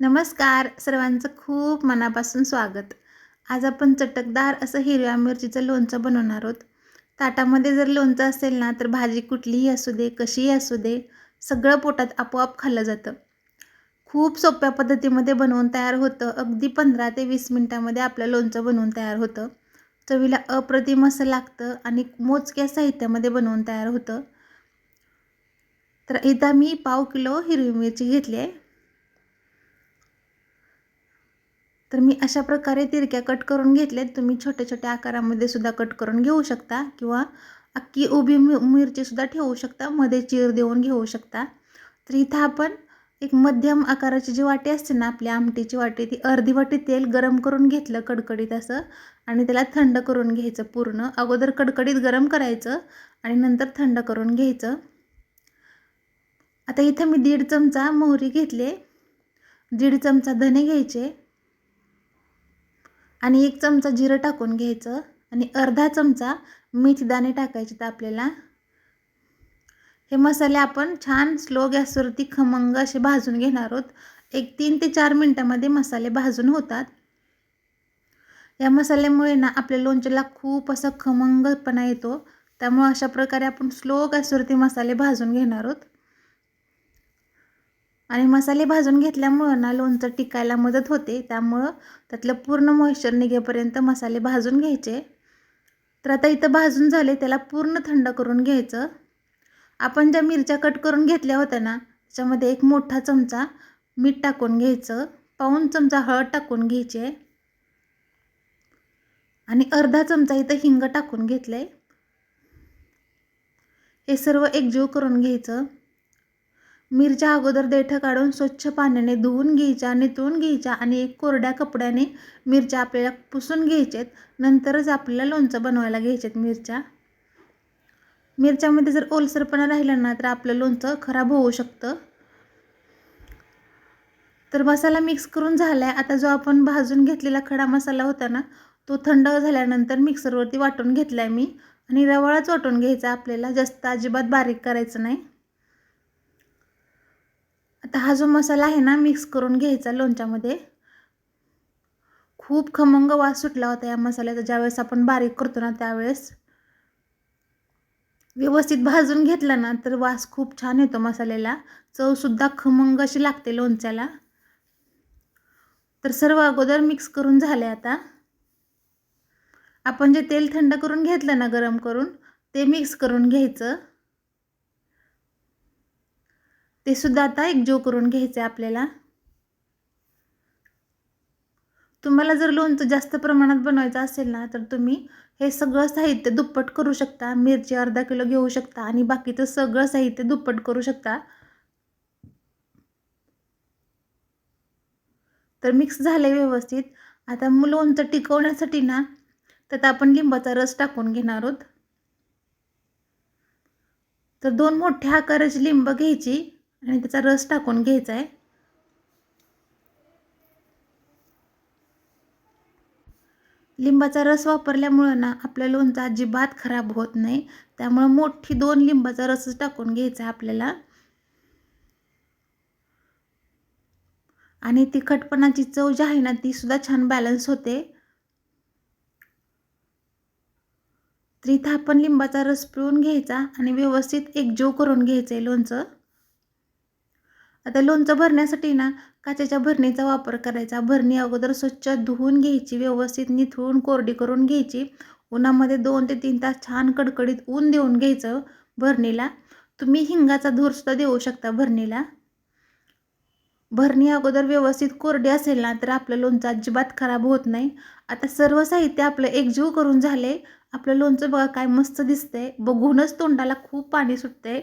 नमस्कार. सर्वांचं खूप मनापासून स्वागत. आज आपण चटकदार असं हिरव्या मिरचीचं लोणचं बनवणार आहोत. ताटामध्ये जर लोणचं असेल ना तर भाजी कुठलीही असू दे कशीही असू दे सगळं पोटात आपोआप खाल्लं जातं. खूप सोप्या पद्धतीमध्ये बनवून तयार होतं. अगदी पंधरा ते वीस मिनटामध्ये आपलं लोणचं बनवून तयार होतं. चवीला अप्रतिम असं लागतं आणि मोजक्या साहित्यामध्ये बनवून तयार होतं. तर इथं मी पाव किलो हिरवी मिरची घेतली आहे. तर मी अशा प्रकारे तिरक्या कट करून घेतल्यात. तुम्ही छोट्या छोट्या आकारामध्ये सुद्धा कट करून घेऊ शकता किंवा अख्खी उभी मि मिरचीसुद्धा ठेवू शकता. मध्ये चीर देऊन घेऊ शकता. तर इथं आपण एक मध्यम आकाराची जी वाटी असते ना आपली आमटीची वाटी ती अर्धी वाटी तेल गरम करून घेतलं कडकडीत असं आणि त्याला थंड करून घ्यायचं पूर्ण. अगोदर कडकडीत गरम करायचं आणि नंतर थंड करून घ्यायचं. आता इथं मी दीड चमचा मोहरी घेतले दीड चमचा धने घ्यायचे. आणि एक चमचा जिरं टाकून घ्यायचं आणि अर्धा चमचा मेथीदाणे टाकायचे तर आपल्याला. हे मसाले आपण छान स्लो गॅसवरती खमंग असे भाजून घेणार आहोत. एक तीन ते चार मिनटामध्ये मसाले भाजून होतात. या मसाल्यामुळे ना आपल्या लोणच्याला खूप असा खमंगपणा येतो. त्यामुळे अशा प्रकारे आपण स्लो गॅसवरती मसाले भाजून घेणार आहोत. आणि मसाले भाजून घेतल्यामुळं ना लोणचं टिकायला मदत होते. त्यामुळं त्यातलं पूर्ण मॉइश्चर निघेपर्यंत मसाले भाजून घ्यायचे. तर आता इथं भाजून झाले त्याला पूर्ण थंड करून घ्यायचं. आपण ज्या मिरच्या कट करून घेतल्या होत्या ना त्याच्यामध्ये एक मोठा चमचा मीठ टाकून घ्यायचं. पाऊन चमचा हळद टाकून घ्यायचे. आणि अर्धा चमचा इथं हिंग टाकून घेतलं आहे हे सर्व एकजीव करून घ्यायचं. मिरच्या अगोदर देठं काढून स्वच्छ पाण्याने धुवून घ्यायच्या नितळून घ्यायच्या आणि एक कोरड्या कपड्याने मिरच्या आपल्याला पुसून घ्यायच्यात नंतरच आपल्याला लोणचं बनवायला घ्यायच्यात मिरच्या. मिरच्यामध्ये जर ओलसरपणा राहिला ना तर आपलं लोणचं खराब होऊ शकतं. तर मसाला मिक्स करून झाला आहे आता जो आपण भाजून घेतलेला खडा मसाला होता ना तो थंड झाल्यानंतर मिक्सरवरती वाटून घेतला आहे मी. आणि रवाळाच वाटून घ्यायचा आपल्याला. जास्त अजिबात बारीक करायचं नाही. आता हा जो मसाला आहे ना मिक्स करून घ्यायचा लोणच्यामध्ये. खूप खमंग वास सुटला होता या मसाल्याचा. ज्यावेळेस आपण बारीक करतो ना त्यावेळेस व्यवस्थित भाजून घेतला ना तर वास खूप छान येतो मसाल्याला. चवसुद्धा खमंग अशी लागते लोणच्याला. तर सर्व अगोदर मिक्स करून झाले आता. आपण जे तेल थंड करून घेतलं ना गरम करून ते मिक्स करून घ्यायचं. ते सुद्धा आता एकजीव करून घ्यायचं आहे आपल्याला. तुम्हाला जर लोणचं जास्त प्रमाणात बनवायचं असेल ना तर तुम्ही हे सगळं साहित्य दुप्पट करू शकता. मिरची अर्धा किलो घेऊ शकता आणि बाकीचं सगळं साहित्य दुप्पट करू शकता. तर मिक्स झाले व्यवस्थित. आता लोणचं टिकवण्यासाठी ना त्यात आपण लिंबाचा रस टाकून घेणार आहोत. तर दोन मोठ्या आकाराची लिंब घ्यायची. आणि त्याचा रस टाकून घ्यायचा आहे लिंबाचा रस वापरल्यामुळं ना आपल्या लोणचं अजिबात खराब होत नाही. त्यामुळं मोठी दोन लिंबाचा रसच टाकून घ्यायचा आहे आपल्याला. आणि तिखटपणाची चव जी आहे ना ती सुद्धा छान बॅलन्स होते. तर इथं आपण लिंबाचा रस पिळून घ्यायचा आणि व्यवस्थित एकजीव करून घ्यायचं आहे लोणचं. आता लोणचं भरण्यासाठी ना काचेच्या भरणीचा वापर करायचा. भरणी अगोदर स्वच्छ धुवून घ्यायची व्यवस्थित निथळून कोरडी करून घ्यायची. उन्हामध्ये दोन ते तीन तास छान कडकडीत ऊन देऊन घ्यायचं भरणीला. तुम्ही हिंगाचा धूरसुद्धा देऊ शकता भरणीला. भरणी अगोदर व्यवस्थित कोरडी असेल ना तर आपलं लोणचं अजिबात खराब होत नाही. आता सर्व साहित्य आपलं एकजीव करून झाले. आपलं लोणचं बघा काय मस्त दिसतंय. बघूनच तोंडाला खूप पाणी सुटतंय.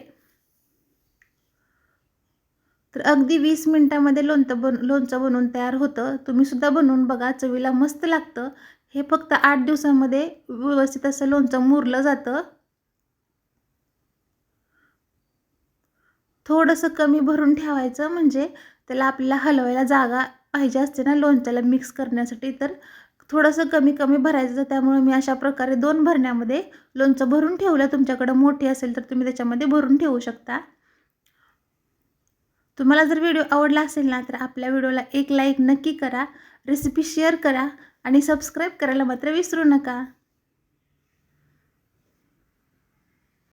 तर अगदी वीस मिनटामध्ये लोणचं बन लोणचं बनवून तयार होतं. तुम्हीसुद्धा बनवून बघा चवीला मस्त लागतं. हे फक्त आठ दिवसामध्ये व्यवस्थित असं लोणचं मुरलं जातं. थोडंसं कमी भरून ठेवायचं म्हणजे त्याला आपल्याला हलवायला जागा पाहिजे असते ना लोणच्याला मिक्स करण्यासाठी. तर थोडंसं कमी कमी भरायचं त्यामुळे मी अशा प्रकारे दोन भरण्यामध्ये लोणचं भरून ठेवलं. तुमच्याकडं मोठी असेल तर तुम्ही त्याच्यामध्ये भरून ठेवू शकता. तुम्हाला जर व्हिडिओ आवडला असेल ना तर आपल्या व्हिडिओला एक लाईक नक्की करा. रेसिपी शेअर करा आणि सबस्क्राईब करायला मात्र विसरू नका.